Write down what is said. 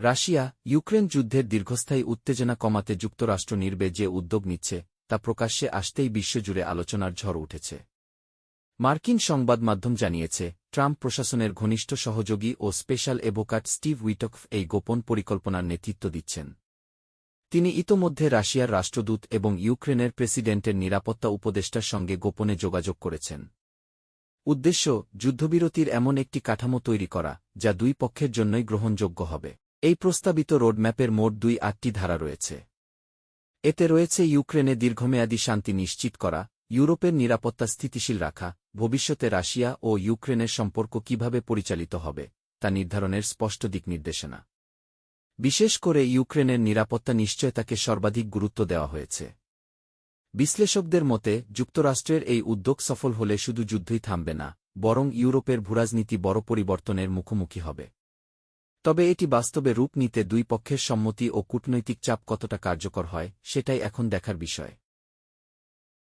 Russia, Ukraine যুদ্ধের দীর্ঘস্থায়ী উত্তেজনা কমাতে যুক্তরাষ্ট্র নির্বে যে উদ্যোগ নিচ্ছে, তা প্রকাশ্যে আসতেই বিশ্বজুড়ে আলোচনার ঝড় উঠেছে। মার্কিন সংবাদ মাধ্যম জানিয়েছে, ট্রাম্প প্রশাসনের ঘনিষ্ঠ সহযোগী ও স্পেশাল এভোকাট স্টিভ উইটকফ এই গোপন পরিকল্পনার নেতৃত্ব দিচ্ছেন। তিনি ইতোমধ্যে রাশিয়ার রাষ্ট্রদূত এবং ইউক্রেনের প্রেসিডেন্টের নিরাপত্তা উপদেষ্টার সঙ্গে গোপনে যোগাযোগ করেছেন। উদ্দেশ্য, যুদ্ধবিরতির এমন একটি কাঠামো তৈরি করা, যা দুই পক্ষের জন্যই গ্রহণযোগ্য হবে। এই প্রস্তাবিত রোডম্যাপের মোট দুই আটটি ধারা রয়েছে। এতে রয়েছে ইউক্রেনে দীর্ঘমেয়াদী শান্তি নিশ্চিত করা, ইউরোপের নিরাপত্তা স্থিতিশীল রাখা, ভবিষ্যতে রাশিয়া ও ইউক্রেনের সম্পর্ক কীভাবে পরিচালিত হবে, তা নির্ধারণের স্পষ্ট দিক নির্দেশনা। বিশেষ করে ইউক্রেনের নিরাপত্তা নিশ্চয়তাকে সর্বাধিক গুরুত্ব দেওয়া হয়েছে। বিশ্লেষকদের মতে, যুক্তরাষ্ট্রের এই উদ্যোগ সফল হলে শুধু যুদ্ধই থামবে না, বরং ইউরোপের ভূরাজনীতি বড় পরিবর্তনের মুখোমুখি হবে। তবে এটি বাস্তবে রূপ নিতে দুই পক্ষের সম্মতি ও কূটনৈতিক চাপ কতটা কার্যকর হয়, সেটাই এখন দেখার বিষয়।